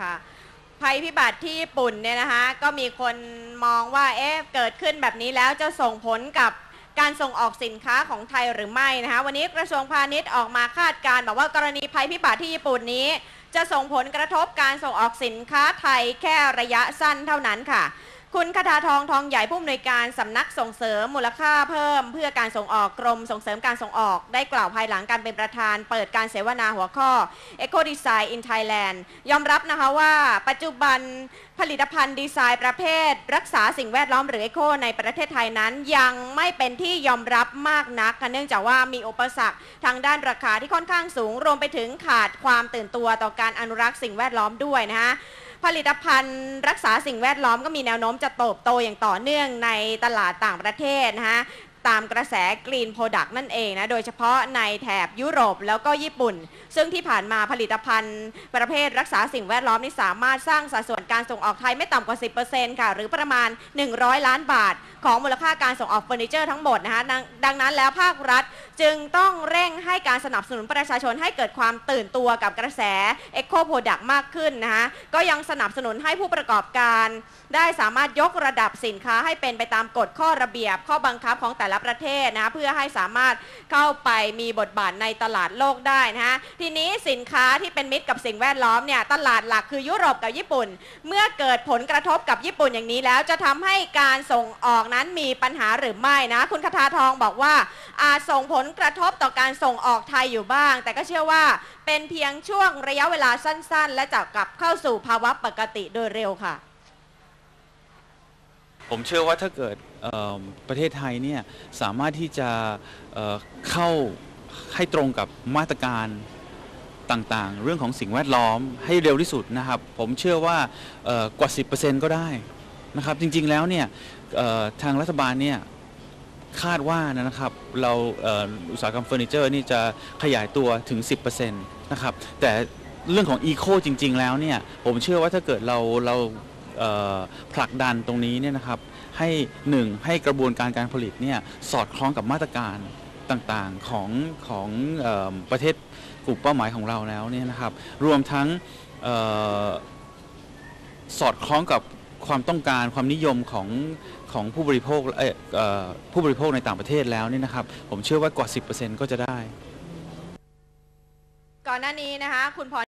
ค่ะภัยพิบัติที่ญี่ปุ่นเนี่ยนะคะก็มีคนมองว่าเอ๊ะเกิดขึ้นแบบนี้แล้วจะส่งผลกับการส่งออกสินค้าของไทยหรือไม่นะคะวันนี้กระทรวงพาณิชย์ออกมาคาดการณ์บอกว่ากรณีภัยพิบัติที่ญี่ปุ่นนี้ จะส่งผลกระทบการส่งออกสินค้าไทยแค่ระยะสั้นเท่านั้นค่ะ คุณคทาทองทองใหญ่ผู้อำนวยการสำนักส่งเสริมมูลค่าเพิ่ม เพื่อการส่งออกกรมส่งเสริมการส่งออก ได้กล่าวภายหลังการเป็นประธาน เปิดการเสวนาหัวข้อ Eco Design in Thailand ยอมรับนะคะว่าปัจจุบันผลิตภัณฑ์ดีไซน์ประเภท รักษาสิ่งแวดล้อมหรือ Eco ในประเทศไทยนั้น ยังไม่เป็นที่ยอมรับมากนักเนื่องจากว่ามีอุปสรรคทางด้านราคาที่ค่อนข้างสูงรวมไปถึงขาดความตื่นตัวต่อการอนุรักษ์สิ่งแวดล้อมด้วยนะคะ ผลิตภัณฑ์รักษาสิ่งแวดล้อมก็มีแนวโน้มจะเติบโตอย่างต่อเนื่องในตลาดต่างประเทศนะคะตามกระแสกรีนโปรดักต์นั่นเองนะ โดยเฉพาะในแถบยุโรปแล้วก็ญี่ปุ่น ซึ่งที่ผ่านมาผลิตภัณฑ์ประเภทรักษาสิ่งแวดล้อมนี่สามารถสร้างสัดส่วนการส่งออกไทยไม่ต่ำกว่า 10%ค่ะ หรือประมาณ 100 ล้านบาท ของมูลค่าการส่งออกเฟอร์นิเจอร์ทั้งหมดนะคะ ดังนั้นแล้วภาครัฐ จึงต้องเร่งให้การสนับสนุนประชาชนให้เกิดความตื่นตัวกับกระแส Eco Product มากขึ้นนะคะก็ยังสนับสนุนให้ผู้ประกอบการ ได้สามารถยกระดับสินค้าให้เป็นไปตามกฎข้อระเบียบ ข้อบังคับของแต่ละประเทศนะะเพื่อให้สามารถเข้าไปมีบทบาทในตลาดโลกได้นะคะทีนี้สินค้าที่เป็นมิตรกับสิ่งแวดล้อมเนี่ยตลาดหลักคือยุโรปกับญี่ปุ่น เมื่อเกิดผลกระทบกับญี่ปุ่นอย่างนี้แล้วจะทำให้การส่งออกนั้นมีปัญหาหรือไม่นะ คุณคทาทองบอกว่าอาจส่งผลกระทบต่อการส่งออกไทยอยู่บ้าง แต่ก็เชื่อว่าเป็นเพียงช่วงระยะเวลาสั้น ๆ และจะกลับเข้าสู่ภาวะปกติโดยเร็วค่ะ ผมเชื่อว่าถ้าเกิดประเทศไทยเนี่ยสามารถที่จะเเข้าให้ตรงกับมาตรการต่างๆ เรื่องของสิ่งแวดล้อมให้เร็วที่สุดนะครับ ผมเชื่อว่าเอ่อกว่า 10%ก็ได้นะครับ จริงๆแล้วเนี่ยทางรัฐบาลเนี่ย คาดว่านะครับเราอุตสาหกรรมเฟอร์นิเจอร์นี่จะขยายตัวถึง 10%นะครับแต่เรื่องของอีโคจริง ๆ แล้วเนี่ยผมเชื่อว่าถ้าเกิดเราเราผลักดันตรงนี้เนี่ยนะครับให้หนึ่งให้กระบวนการการผลิตเนี่ยสอดคล้องกับมาตรการต่างๆของของออประเทศกลุ่มเป้าหมายของเราแล้วเนี่ยนะครับรวมทั้งออสอดคล้องกับ ความต้องการความนิยมของของผู้บริโภคเอ่อเอ่อผู้บริโภคในต่างประเทศแล้วเนี่ยนะครับ ผมเชื่อว่ากว่า 10%ก็จะได้ ก่อนหน้านี้นะคะคุณพร